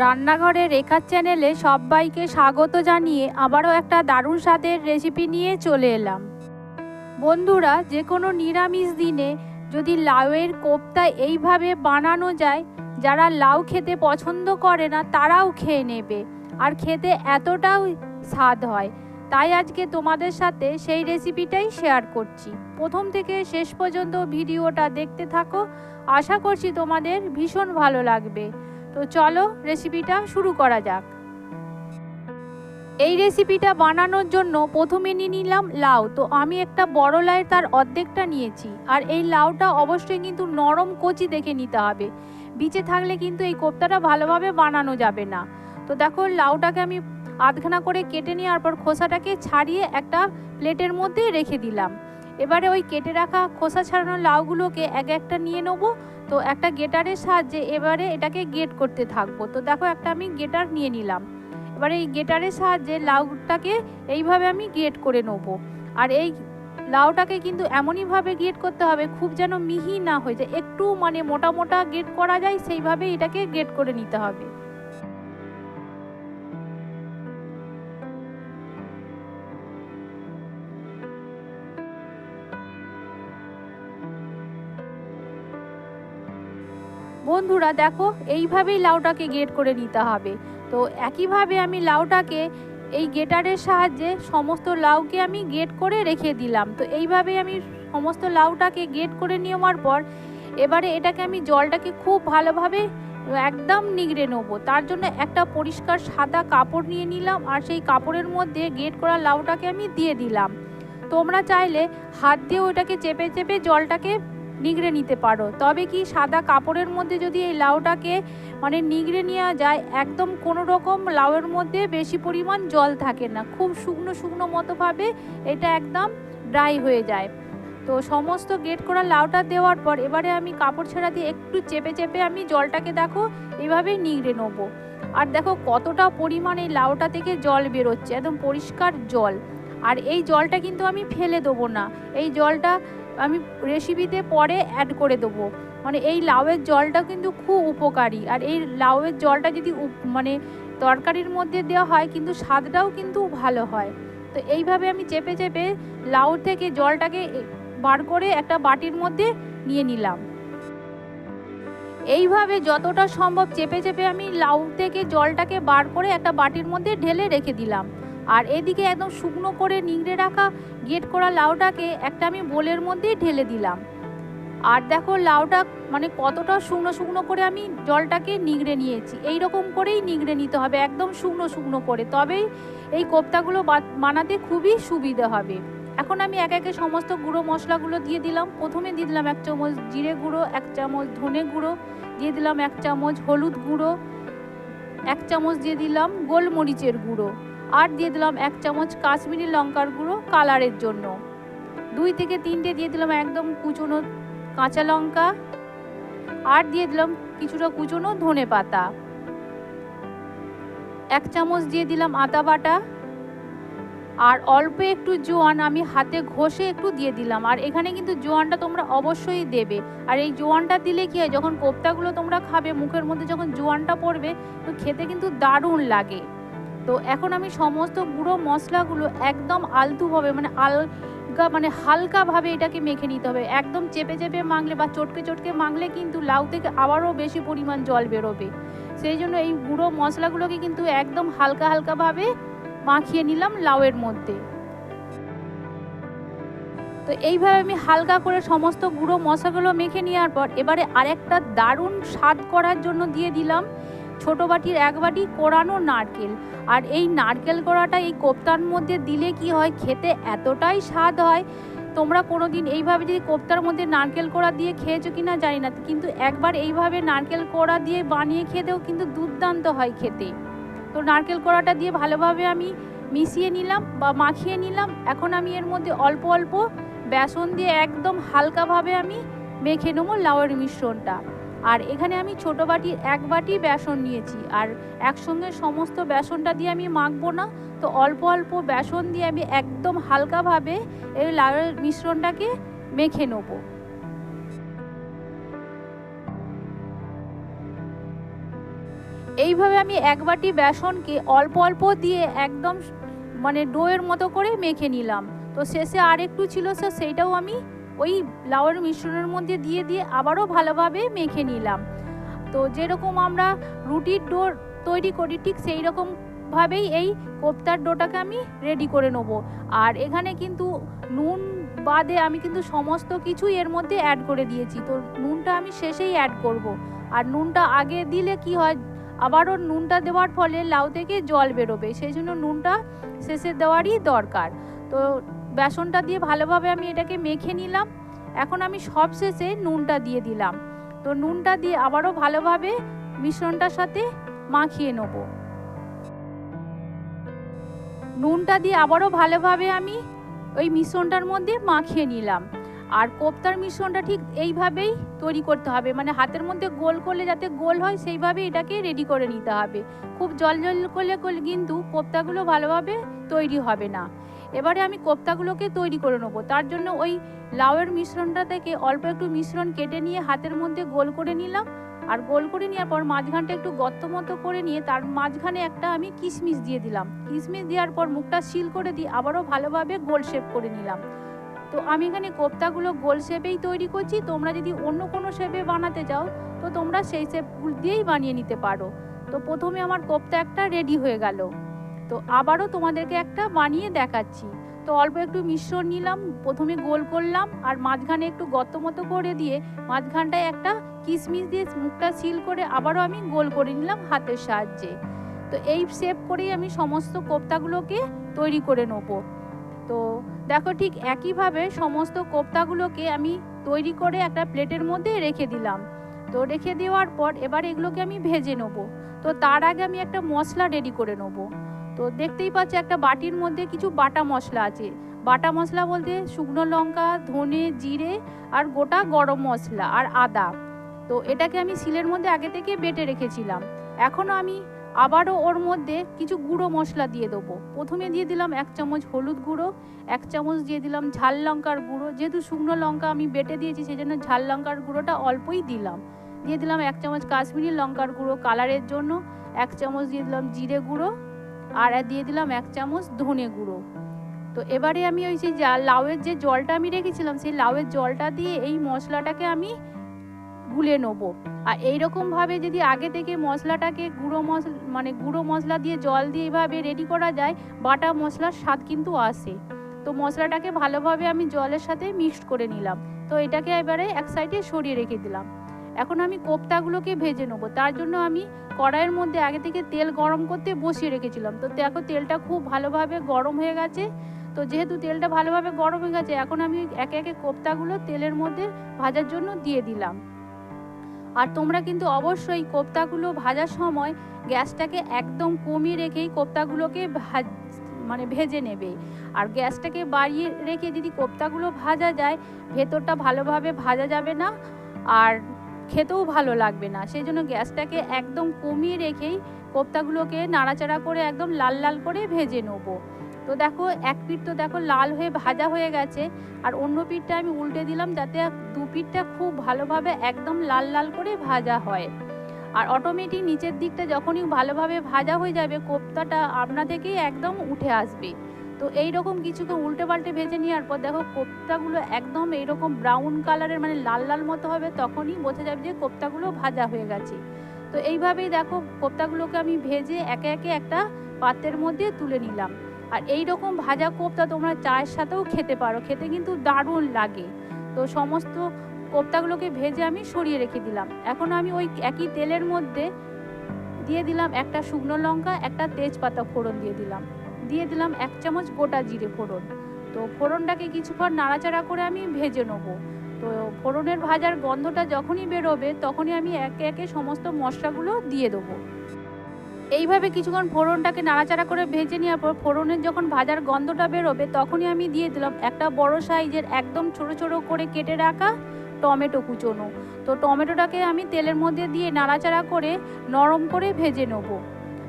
রান্নাঘরে রেখার চ্যানেলে সবাইকে স্বাগত জানিয়ে আবারও একটা দারুণ স্বাদের রেসিপি নিয়ে চলে এলাম। বন্ধুরা যে কোনো নিরামিষ দিনে যদি লাউয়ের কোপ্তা এইভাবে বানানো যায়, যারা লাউ খেতে পছন্দ করে না, তারাও খেয়ে নেবে। আর খেতে এতটাও স্বাদ হয়, তাই আজকে তোমাদের সাথে সেই রেসিপিটাই শেয়ার করছি। প্রথম থেকে শেষ পর্যন্ত ভিডিওটা দেখতে থাকো। আশা করছি তোমাদের ভীষণ ভালো লাগবে। তো চলো রেসিপিটা শুরু করা যাক। এই রেসিপিটা বানানোর জন্য প্রথমে নিয়ে নিলাম লাউ। তো আমি একটা বড় লাউয়ের তার অর্ধেকটা নিয়েছি। আর এই লাউটা অবশ্যই কিন্তু নরম কচি দেখে নিতে হবে। বিচে থাকলে কিন্তু এই কোপ্তাটা ভালোভাবে বানানো যাবে না। তো দেখো লাউটাকে আমি আধখানা করে কেটে নেওয়ার পর খোসাটাকে ছাড়িয়ে একটা প্লেটের মধ্যে রেখে দিলাম। এবারে ওই কেটে রাখা খোসা ছাড়ানো লাউগুলোকে এক একটা নিয়ে নেব। তো একটা গেটারের সাহায্যে এবারে এটাকে গেট করতে থাকব। তো দেখো একটা আমি গেটার নিয়ে নিলাম। এবারে এই গেটারের সাহায্যে লাউটাকে এইভাবে আমি গেট করে নেব। আর এই লাউটাকে কিন্তু এমনইভাবে গেট করতে হবে, খুব যেন মিহি না হয়ে যায়। একটু মানে মোটা মোটা গেট করা যায় সেইভাবে এটাকে গেট করে নিতে হবে। বন্ধুরা দেখো, এইভাবেই লাউটাকে গেট করে নিতে হবে। তো একইভাবে আমি লাউটাকে এই গেটারের সাহায্যে সমস্ত লাউকে আমি গেট করে রেখে দিলাম। তো এইভাবে আমি সমস্ত লাউটাকে গেট করে নেওয়ার পর এবারে এটাকে আমি জলটাকে খুব ভালোভাবে একদম নিগড়ে নেব। তার জন্য একটা পরিষ্কার সাদা কাপড় নিয়ে নিলাম আর সেই কাপড়ের মধ্যে গেট করা লাউটাকে আমি দিয়ে দিলাম। তোমরা চাইলে হাত দিয়ে ওটাকে চেপে চেপে জলটাকে নিগড়ে নিতে পারো। তবে কি সাদা কাপড়ের মধ্যে যদি এই লাউটাকে মানে নিগড়ে নেওয়া যায়, একদম কোনো রকম লাউয়ের মধ্যে বেশি পরিমাণ জল থাকে না। খুব শুকনো শুকনো মতোভাবে এটা একদম ড্রাই হয়ে যায়। তো সমস্ত গেট করা লাউটা দেওয়ার পর এবারে আমি কাপড় ছেঁড়া দিয়ে একটু চেপে চেপে আমি জলটাকে দেখো এইভাবেই নিগড়ে নেব। আর দেখো কতটা পরিমাণ এই লাউটা থেকে জল বেরোচ্ছে, একদম পরিষ্কার জল। আর এই জলটা কিন্তু আমি ফেলে দেবো না। এই জলটা আমি রেসিপিতে পরে অ্যাড করে দেবো। মানে এই লাউয়ের জলটা কিন্তু খুব উপকারী। আর এই লাউয়ের জলটা যদি মানে তরকারির মধ্যে দেওয়া হয় কিন্তু স্বাদটাও কিন্তু ভালো হয়। তো এইভাবে আমি চেপে চেপে লাউ থেকে জলটাকে বার করে একটা বাটির মধ্যে নিয়ে নিলাম। এইভাবে যতটা সম্ভব চেপে চেপে আমি লাউ থেকে জলটাকে বার করে একটা বাটির মধ্যে ঢেলে রেখে দিলাম। আর এদিকে একদম শুকনো করে নিংড়ে রাখা গেট করা লাউটাকে একটা আমি বোলের মধ্যে ঢেলে দিলাম। আর দেখো লাউটা মানে কতটা শুকনো শুকনো করে আমি জলটাকে নিংড়ে নিয়েছি। এই রকম করেই নিংড়ে নিতে হবে, একদম শুকনো শুকনো করে। তবেই এই কোপ্তাগুলো বানাতে খুবই সুবিধা হবে। এখন আমি এক একে সমস্ত গুঁড়ো মশলাগুলো দিয়ে দিলাম। প্রথমে দিয়ে দিলাম এক চামচ জিরে গুঁড়ো, এক চামচ ধনে গুঁড়ো, দিয়ে দিলাম এক চামচ হলুদ গুঁড়ো, এক চামচ দিয়ে দিলাম গোলমরিচের গুঁড়ো। আর দিয়ে দিলাম এক চামচ কাশ্মীরি লঙ্কার গুঁড়ো কালারের জন্য। দুই থেকে তিনটে দিয়ে দিলাম একদম কুচনো কাঁচা লঙ্কা। আর দিয়ে দিলাম কিছুটা কুচনো ধনে পাতা। এক চামচ দিয়ে দিলাম আদা বাটা। আর অল্প একটু জোয়ান আমি হাতে ঘষে একটু দিয়ে দিলাম। আর এখানে কিন্তু জোয়ানটা তোমরা অবশ্যই দেবে। আর এই জোয়ানটা দিলে কি হয়, যখন কোপ্তাগুলো তোমরা খাবে, মুখের মধ্যে যখন জোয়ানটা পড়বে, তো খেতে কিন্তু দারুণ লাগে। তো এখন আমি সমস্ত গুঁড়ো মশলাগুলো একদম আলতুভাবে মানে আলগা মানে হালকাভাবে এটাকে মেখে নিতে হবে। একদম চেপে চেপে মাংলে বা চটকে চটকে মাংলে কিন্তু লাউ থেকে আবারও বেশি পরিমাণ জল বেরোবে। সেই জন্য এই গুঁড়ো মশলাগুলোকে কিন্তু একদম হালকা হালকাভাবে মাখিয়ে নিলাম লাউয়ের মধ্যে। তো এইভাবে আমি হালকা করে সমস্ত গুঁড়ো মশলাগুলো মেখে নেওয়ার পর এবারে আরেকটা দারুণ স্বাদ করার জন্য দিয়ে দিলাম। ছোট বাটির এক বাটি কোরানো নারকেল। আর এই নারকেল কোড়াটা এই কোপ্তার মধ্যে দিলে কি হয়? খেতে এতটাই স্বাদ হয়। তোমরা কোনো দিন এইভাবে যদি কোপ্তার মধ্যে নারকেল কোড়া দিয়ে খেয়েছো কি না জানি না। কিন্তু একবার এইভাবে নারকেল কোড়া দিয়ে বানিয়ে খেতেও কিন্তু দুর্দান্ত হয় খেতে। তো নারকেল কোড়াটা দিয়ে ভালোভাবে আমি মিশিয়ে নিলাম বা মাখিয়ে নিলাম। এখন আমি এর মধ্যে অল্প অল্প বেসন দিয়ে একদম হালকাভাবে আমি মেখে নেব লাউয়ের মিশ্রণটা। আর এখানে আমি ছোট বাটির এক বাটি বেসন নিয়েছি। আর একসঙ্গে সমস্ত বেসনটা দিয়ে আমি মাখবো না। তো অল্প অল্প বেসন দিয়ে আমি একদম হালকাভাবে এই লাউয়ের মিশ্রণটাকে মেখে নেব। এইভাবে আমি এক বাটি বেসনকে অল্প অল্প দিয়ে একদম মানে ডোয়ের মতো করে মেখে নিলাম। তো শেষে আর একটু ছিল সেইটাও আমি ওই লাউয়ের মিশ্রণের মধ্যে দিয়ে দিয়ে আবারও ভালোভাবে মেখে নিলাম। তো যেরকম আমরা রুটির ডো তৈরি করি, ঠিক সেই রকমভাবেই এই কোপ্তার ডোটাকে আমি রেডি করে নেব। আর এখানে কিন্তু নুন বাদে আমি কিন্তু সমস্ত কিছুই এর মধ্যে অ্যাড করে দিয়েছি। তো নুনটা আমি শেষেই অ্যাড করব। আর নুনটা আগে দিলে কি হয়, আবারও নুনটা দেওয়ার ফলে লাউ থেকে জল বেরোবে। সেই জন্য নুনটা শেষে দেওয়ারই দরকার। তো বেসনটা দিয়ে ভালোভাবে আমি এটাকে মেখে নিলাম। এখন আমি সবশেষে নুনটা দিয়ে দিলাম। তো নুনটা দিয়ে আবারও ভালোভাবে মিশ্রণটার সাথে মাখিয়ে নেব। নুনটা দিয়ে আবারও ভালোভাবে আমি ওই মিশ্রণটার মধ্যে মাখিয়ে নিলাম। আর কোপ্তার মিশ্রণটা ঠিক এইভাবেই তৈরি করতে হবে। মানে হাতের মধ্যে গোল করলে যাতে গোল হয় সেইভাবে এটাকে রেডি করে নিতে হবে। খুব জল জল করলে কিন্তু কোপ্তাগুলো ভালোভাবে তৈরি হবে না। এবারে আমি কোপ্তাগুলোকে তৈরি করে নেব। তার জন্য ওই লাউয়ের মিশ্রণটা থেকে অল্প একটু মিশ্রণ কেটে নিয়ে হাতের মধ্যে গোল করে নিলাম। আর গোল করে নেওয়ার পর মাঝখানটা একটু গর্ত মতো করে নিয়ে তার মাঝখানে একটা আমি কিশমিশ দিয়ে দিলাম। কিশমিশ দেওয়ার পর মুখটা সিল করে দিয়ে আবারও ভালোভাবে গোল শেপ করে নিলাম। তো আমি এখানে কোপ্তাগুলো গোল শেপেই তৈরি করছি। তোমরা যদি অন্য কোনো শেপে বানাতে চাও, তো তোমরা সেই শেপগুলো দিয়েই বানিয়ে নিতে পারো। তো প্রথমে আমার কোপ্তা একটা রেডি হয়ে গেল। তো আবারও তোমাদেরকে একটা বানিয়ে দেখাচ্ছি। তো অল্প একটু মিশ্রণ নিলাম, প্রথমে গোল করলাম আর মাঝখানে একটু গর্ত মতো করে দিয়ে মাঝখানটায় একটা কিশমিশ দিয়ে মুখটা সিল করে আবারও আমি গোল করে নিলাম হাতের সাহায্যে। তো এই শেপ করেই আমি সমস্ত কোপ্তাগুলোকে তৈরি করে নেব। তো দেখো ঠিক একইভাবে সমস্ত কোপ্তাগুলোকে আমি তৈরি করে একটা প্লেটের মধ্যে রেখে দিলাম। তো রেখে দেওয়ার পর এবার এগুলোকে আমি ভেজে নেব। তো তার আগে আমি একটা মশলা রেডি করে নেব। তো দেখতেই পাচ্ছি একটা বাটির মধ্যে কিছু বাটা মশলা আছে। বাটা মশলা বলতে শুকনো লঙ্কা, ধনে, জিরে আর গোটা গরম মশলা আর আদা। তো এটাকে আমি শিলের মধ্যে আগে থেকে বেটে রেখেছিলাম। এখনও আমি আবারও ওর মধ্যে কিছু গুঁড়ো মশলা দিয়ে দেবো। প্রথমে দিয়ে দিলাম এক চামচ হলুদ গুঁড়ো, এক চামচ দিয়ে দিলাম ঝাল লঙ্কার গুঁড়ো। যেহেতু শুকনো লঙ্কা আমি বেটে দিয়েছি সেই জন্য ঝাল লঙ্কার গুঁড়োটা অল্পই দিলাম। দিয়ে দিলাম এক চামচ কাশ্মীরি লঙ্কার গুঁড়ো কালারের জন্য, এক চামচ দিয়ে দিলাম জিরে গুঁড়ো আর দিয়ে দিলাম এক চামচ ধনে গুঁড়ো। তো এবারে আমি ওই সেই লাউয়ের যে জলটা আমি রেখেছিলাম, সেই লাউয়ের জলটা দিয়ে এই মশলাটাকে আমি গুলে নেব। আর এইরকমভাবে যদি আগে থেকে মশলাটাকে গুঁড়ো মশলা মানে গুঁড়ো মশলা দিয়ে, জল দিয়ে এইভাবে রেডি করা যায়, বাটা মশলার স্বাদ কিন্তু আসে। তো মশলাটাকে ভালোভাবে আমি জলের সাথে মিক্সড করে নিলাম। তো এটাকে এবারে এক সাইডে সরিয়ে রেখে দিলাম। এখন আমি কোপ্তাগুলোকে ভেজে নেব। তার জন্য আমি কড়াইয়ের মধ্যে আগে থেকে তেল গরম করতে বসিয়ে রেখেছিলাম। তো দেখো তেলটা খুব ভালোভাবে গরম হয়ে গেছে। তো যেহেতু তেলটা ভালোভাবে গরম হয়ে গেছে, এখন আমি একে একে কোপ্তাগুলো তেলের মধ্যে ভাজার জন্য দিয়ে দিলাম। আর তোমরা কিন্তু অবশ্যই কোপ্তাগুলো ভাজার সময় গ্যাসটাকে একদম কমিয়ে রেখেই কোপ্তাগুলোকে ভাজ মানে ভেজে নেবে। আর গ্যাসটাকে বাড়িয়ে রেখে যদি কোপ্তাগুলো ভাজা যায়, ভেতরটা ভালোভাবে ভাজা যাবে না। আর খেতেও ভালো লাগবে না। সেই জন্য গ্যাসটাকে একদম কমিয়ে রেখেই কোপ্তাগুলোকে নাড়াচাড়া করে একদম লাল লাল করে ভেজে নেব। তো দেখো, এক পিঠ তো দেখো লাল হয়ে ভাজা হয়ে গেছে। আর অন্য পিঠটা আমি উল্টে দিলাম যাতে দু পিঠটা খুব ভালোভাবে একদম লাল লাল করে ভাজা হয়। আর অটোমেটিক নিচের দিকটা যখনই ভালোভাবে ভাজা হয়ে যাবে, কোপ্তাটা আপনা থেকেই একদম উঠে আসবে। তো এই রকম কিছুকে উল্টে পাল্টে ভেজে নেওয়ার পর দেখো কোপ্তাগুলো একদম এইরকম ব্রাউন কালারের মানে লাল লাল মতো হবে, তখনই বোঝা যাবে যে কোপ্তাগুলো ভাজা হয়ে গেছে। তো এইভাবেই দেখো কোপ্তাগুলোকে আমি ভেজে একে একে একটা পাত্রের মধ্যে তুলে নিলাম। আর এই রকম ভাজা কোপ্তা তোমরা চায়ের সাথেও খেতে পারো, খেতে কিন্তু দারুণ লাগে। তো সমস্ত কোপ্তাগুলোকে ভেজে আমি সরিয়ে রেখে দিলাম। এখন আমি ওই একই তেলের মধ্যে দিয়ে দিলাম একটা শুকনো লঙ্কা, একটা তেজপাতা ফোড়ন দিয়ে দিলাম। দিয়ে দিলাম এক চামচ গোটা জিরে ফোড়ন। তো ফোড়নটাকে কিছুক্ষণ নাড়াচাড়া করে আমি ভেজে নেব। তো ফোড়নের ভাজার গন্ধটা যখনই বেরোবে, তখনই আমি একে একে সমস্ত মশলাগুলো দিয়ে দেবো। এইভাবে কিছুক্ষণ ফোড়নটাকে নাড়াচাড়া করে ভেজে নেওয়ার পর ফোড়নের যখন ভাজার গন্ধটা বেরোবে, তখনই আমি দিয়ে দিলাম একটা বড় সাইজের একদম ছোট ছোট করে কেটে রাখা টমেটো কুচোনো। তো টমেটোটাকে আমি তেলের মধ্যে দিয়ে নাড়াচাড়া করে নরম করে ভেজে নেব।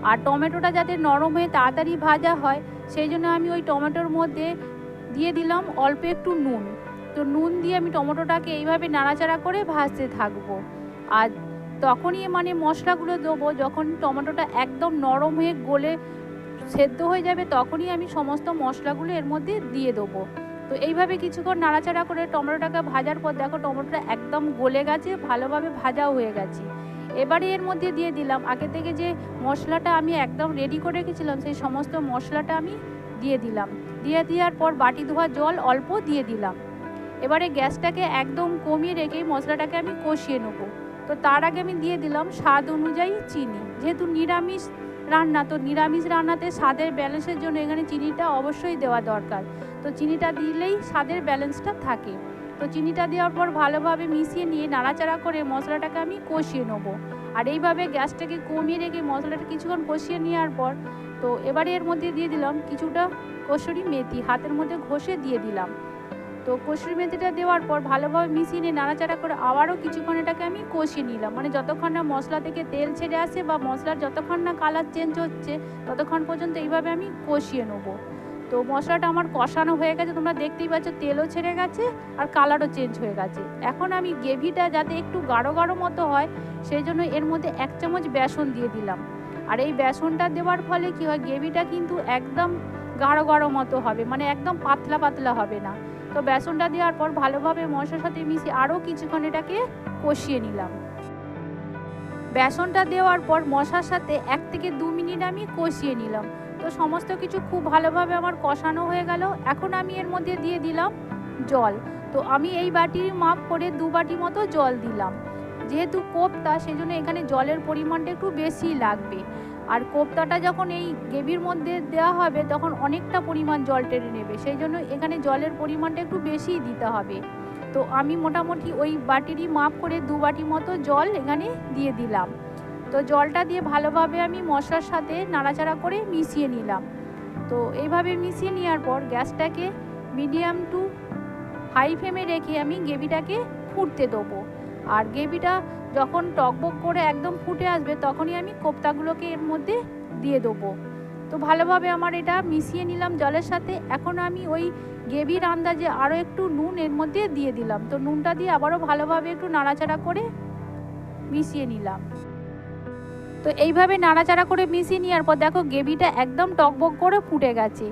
আর টমেটোটা যাতে নরম হয়ে তাড়াতাড়ি ভাজা হয়, সেই জন্য আমি ওই টমেটোর মধ্যে দিয়ে দিলাম অল্প একটু নুন। তো নুন দিয়ে আমি টমেটোটাকে এইভাবে নাড়াচাড়া করে ভাজতে থাকব। আর তখনই মানে মশলাগুলো দেবো, যখন টমেটোটা একদম নরম হয়ে গলে সেদ্ধ হয়ে যাবে, তখনই আমি সমস্ত মশলাগুলো এর মধ্যে দিয়ে দেবো। তো এইভাবে কিছুক্ষণ নাড়াচাড়া করে টমেটোটাকে ভাজার পর দেখো টমেটোটা একদম গলে গেছে, ভালোভাবে ভাজাও হয়ে গেছে। এবারে এর মধ্যে দিয়ে দিলাম। আগে থেকে যে মশলাটা আমি একদম রেডি করে রেখেছিলাম, সেই সমস্ত মশলাটা আমি দিয়ে দিলাম। দিয়ে দেওয়ার পর বাটি ধোয়া জল অল্প দিয়ে দিলাম। এবারে গ্যাসটাকে একদম কমিয়ে রেখে মশলাটাকে আমি কষিয়ে নেব। তো তার আগে আমি দিয়ে দিলাম স্বাদ অনুযায়ী চিনি। যেহেতু নিরামিষ রান্না, তো নিরামিষ রান্নাতে স্বাদের ব্যালেন্সের জন্য এখানে চিনিটা অবশ্যই দেওয়া দরকার। তো চিনিটা দিলেই স্বাদের ব্যালেন্সটা থাকে। তো চিনিটা দেওয়ার পর ভালোভাবে মিশিয়ে নিয়ে নাড়াচাড়া করে মশলাটাকে আমি কষিয়ে নেব। আর এইভাবে গ্যাসটাকে কমিয়ে রেখে মশলাটা কিছুক্ষণ কষিয়ে নেওয়ার পর তো এবারে এর মধ্যে দিয়ে দিলাম কিছুটা কসুরি মেথি, হাতের মধ্যে ঘষে দিয়ে দিলাম। তো কসুরি মেথিটা দেওয়ার পর ভালোভাবে মিশিয়ে নিয়ে নাড়াচাড়া করে আবারও কিছুক্ষণ এটাকে আমি কষিয়ে নিলাম। মানে যতক্ষণ না মশলা থেকে তেল ছেড়ে আসে বা মশলার যতক্ষণ না কালার চেঞ্জ হচ্ছে, ততক্ষণ পর্যন্ত এইভাবে আমি কষিয়ে নেব। তো মশলাটা আমার কষানো হয়ে গেছে, তোমরা দেখতেই পাচ্ছ তেলও ছেড়ে গেছে আর কালারও চেঞ্জ হয়ে গেছে। এখন আমি গ্রেভিটা যাতে একটু গাঢ় গাঢ় মতো হয়, সেই জন্য এর মধ্যে এক চামচ বেসন দিয়ে দিলাম। আর এই বেসনটা দেওয়ার ফলে কি হয়, গ্রেভিটা কিন্তু একদম গাঢ় গাঢ় মতো হবে মানে একদম পাতলা পাতলা হবে না। তো বেসনটা দেওয়ার পর ভালোভাবে মশলার সাথে মিশিয়ে আরও কিছুক্ষণ এটাকে কষিয়ে নিলাম। বেসনটা দেওয়ার পর মশার সাথে এক থেকে দু মিনিট আমি কষিয়ে নিলাম। তো সমস্ত কিছু খুব ভালোভাবে আমার কষানো হয়ে গেল। এখন আমি এর মধ্যে দিয়ে দিলাম জল। তো আমি এই বাটির মাপ করে দু বাটি মতো জল দিলাম। যেহেতু কোপ্তা সেই জন্য এখানে জলের পরিমাণটা একটু বেশি লাগবে। আর কোপ্তাটা যখন এই গ্রেভির মধ্যে দেওয়া হবে, তখন অনেকটা পরিমাণ জল টেনে নেবে। সেই জন্য এখানে জলের পরিমাণটা একটু বেশিই দিতে হবে। তো আমি মোটামুটি ওই বাটিরই মাপ করে দু বাটি মতো জল এখানে দিয়ে দিলাম। তো জলটা দিয়ে ভালোভাবে আমি মশলার সাথে নাড়াচাড়া করে মিশিয়ে নিলাম। তো এইভাবে মিশিয়ে নেওয়ার পর গ্যাসটাকে মিডিয়াম টু হাই ফ্লেমে রেখে আমি গ্রেভিটাকে ফুটতে দেবো। আর গ্রেভিটা যখন টকবক করে একদম ফুটে আসবে তখনই আমি কোপ্তাগুলোকে এর মধ্যে দিয়ে দেবো। তো ভালোভাবে আমার এটা মিশিয়ে নিলাম জলের সাথে। এখন আমি ওই গ্রেভির আন্দাজে আরও একটু নুন এর মধ্যে দিয়ে দিলাম। তো নুনটা দিয়ে আবারও ভালোভাবে একটু নাড়াচাড়া করে মিশিয়ে নিলাম। তো এইভাবে নাড়াচাড়া করে মিশিয়ে নেওয়ার পর দেখো গ্রেভিটা একদম টকবক করে ফুটে গেছে।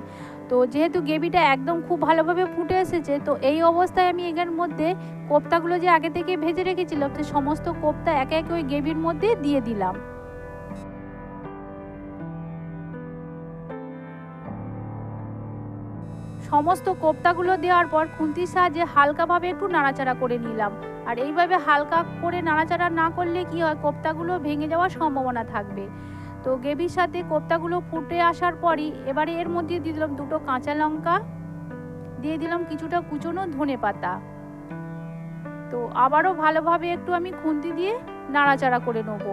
তো যেহেতু গ্রেভিটা একদম খুব ভালোভাবে ফুটে এসেছে, তো এই অবস্থায় আমি এগের মধ্যে কোপ্তাগুলো যে আগে থেকে ভেজে রেখেছিলাম, তো সমস্ত কোপ্তা একে একে ওই গ্রেভির মধ্যে দিয়ে দিলাম। সমস্ত কোপ্তাগুলো দেওয়ার পর খুন্তির সাহায্যে হালকাভাবে একটু নাড়াচাড়া করে নিলাম। আর এইভাবে হালকা করে নাড়াচাড়া না করলে কি হয়, কোপ্তাগুলো ভেঙে যাওয়ার সম্ভাবনা থাকবে। তো গ্রেভির সাথে কোপ্তাগুলো ফুটে আসার পরই এবারে এর মধ্যে দিয়ে দিলাম দুটো কাঁচা লঙ্কা, দিয়ে দিলাম কিছুটা কুচনো ধনে পাতা। তো আবারও ভালোভাবে একটু আমি খুন্তি দিয়ে নাড়াচাড়া করে নেব।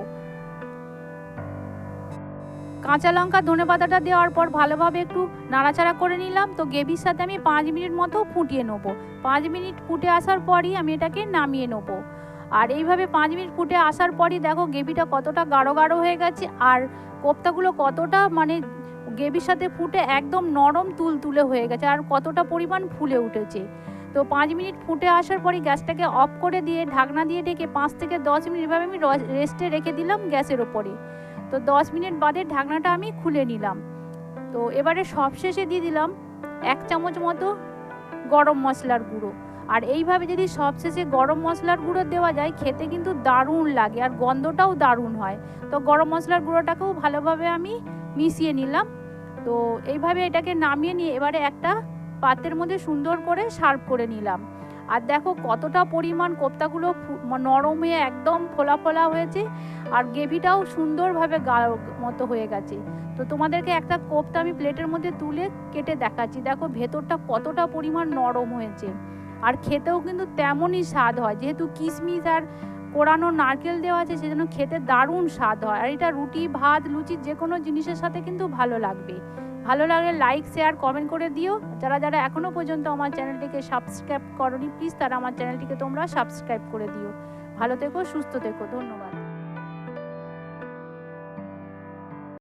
কাঁচা লঙ্কা ধনে পাতাটা দেওয়ার পর ভালোভাবে একটু নাড়াচাড়া করে নিলাম। তো গ্রেভির সাথে আমি পাঁচ মিনিট মতো ফুটিয়ে নেব। পাঁচ মিনিট ফুটে আসার পরই আমি এটাকে নামিয়ে নেব। আর এইভাবে পাঁচ মিনিট ফুটে আসার পরই দেখো গ্রেভিটা কতটা গাঢ় গাঢ় হয়ে গেছে আর কোপ্তাগুলো কতটা মানে গ্রেভির সাথে ফুটে একদম নরম তুল তুলে হয়ে গেছে আর কতটা পরিমাণ ফুলে উঠেছে। তো পাঁচ মিনিট ফুটে আসার পরই গ্যাসটাকে অফ করে দিয়ে ঢাকনা দিয়ে ডেকে পাঁচ থেকে দশ মিনিট এভাবে আমি রেস্টে রেখে দিলাম গ্যাসের ওপরে। তো দশ মিনিট বাদে ঢাকনাটা আমি খুলে নিলাম। তো এবারে সবশেষে দিয়ে দিলাম এক চামচ মতো গরম মশলার গুঁড়ো। আর এইভাবে যদি সবশেষে গরম মশলার গুঁড়ো দেওয়া যায়, খেতে কিন্তু দারুণ লাগে আর গন্ধটাও দারুণ হয়। তো গরম মশলার গুঁড়োটাকেও ভালোভাবে আমি মিশিয়ে নিলাম। তো এইভাবে এটাকে নামিয়ে নিয়ে এবারে একটা পাত্রের মধ্যে সুন্দর করে সার্ভ করে নিলাম। আর দেখো কতটা পরিমাণ কোপ্তাগুলো নরম হয়ে একদম ফোলা ফোলা হয়েছে আর গ্রেভিটাও সুন্দরভাবে গাঢ় মতো হয়ে গেছে। তো তোমাদেরকে একটা কোপ্তা আমি প্লেটের মধ্যে তুলে কেটে দেখাচ্ছি। দেখো ভেতরটা কতটা পরিমাণ নরম হয়েছে। আর খেতেও কিন্তু তেমনই স্বাদ হয়। যেহেতু কিশমিশ আর কোরানো নারকেল দেওয়া আছে, সেজন্য খেতে দারুণ স্বাদ হয়। আর এটা রুটি, ভাত, লুচি যে কোনো জিনিসের সাথে কিন্তু ভালো লাগবে। ভালো লাগে লাইক শেয়ার কমেন্ট করে দিও। যারা যারা এখনও পর্যন্ত আমার চ্যানেলটিকে সাবস্ক্রাইব করনি প্লিজ তারা আমার চ্যানেলটিকে তোমরা সাবস্ক্রাইব করে দিও। ভালো থেকো, সুস্থ থেকো, ধন্যবাদ।